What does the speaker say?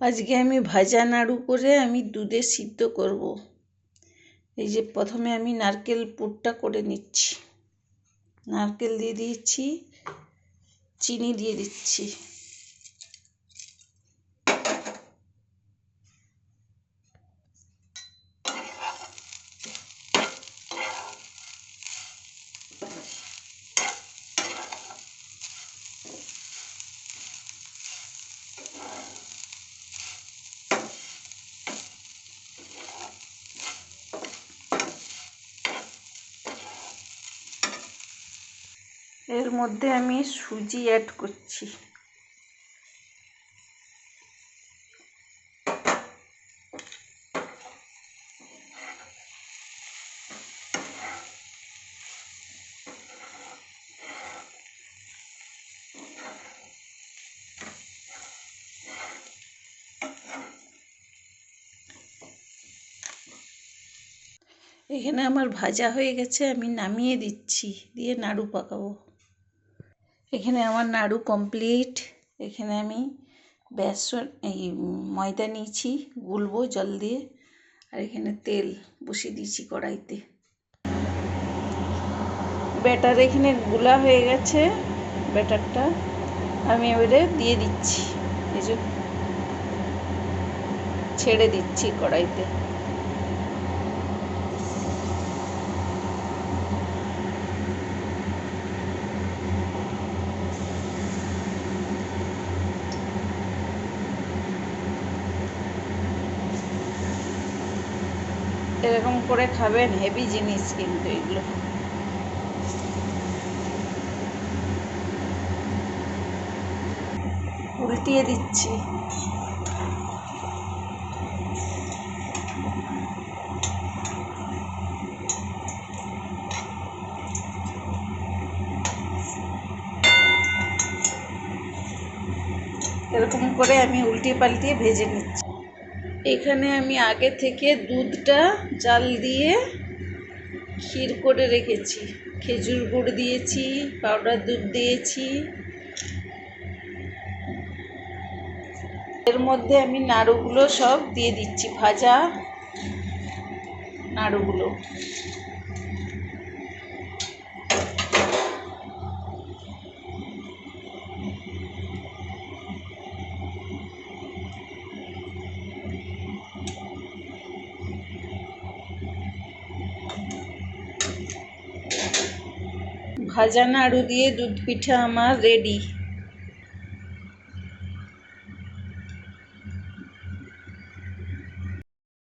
আজকে আমি ভাজা নাড়ু করে আমি দুধে সিদ্ধ করব। এই যে প্রথমে আমি নারকেল পুরটা করে নিচ্ছি। নারকেল দিয়ে দিয়েছি, চিনি দিয়ে দিচ্ছি। এর মধ্যে আমি সুজি অ্যাড করছি। এখানে আমার ভাজা হয়ে গেছে, আমি নামিয়ে দিচ্ছি, দিয়ে নাড়ু পাকাবো। এখানে আমার নাড়ু কমপ্লিট এখানে আমি বেসন, এই ময়দা নিয়েছি, গুলবো জল দিয়ে। আর এখানে তেল বসিয়ে দিয়েছি কড়াইতে। ব্যাটার এখানে গুলা হয়ে গেছে, ব্যাটারটা। আমি এবারে দিয়ে দিচ্ছি, এই যে ছেড়ে দিচ্ছি কড়াইতে। এরকম করে খাবেন হেভি জিনিস কিন্তু এগুলো। উল্টিয়ে দিচ্ছি। এরকম করে আমি উল্টিয়ে পাল্টিয়ে ভেজে নিচ্ছি। এখানে আমি আগে থেকে দুধটা জাল দিয়ে ক্ষীর করে রেখেছি। খেজুর গুড় দিয়েছি পাউডার দুধ দিয়েছি। এর মধ্যে আমি নাড়ুগুলো সব দিয়ে দিচ্ছি, ভাজা নাড়ুগুলো। ভাজা নাড়ু দিয়ে দুধ পিঠা আমার রেডি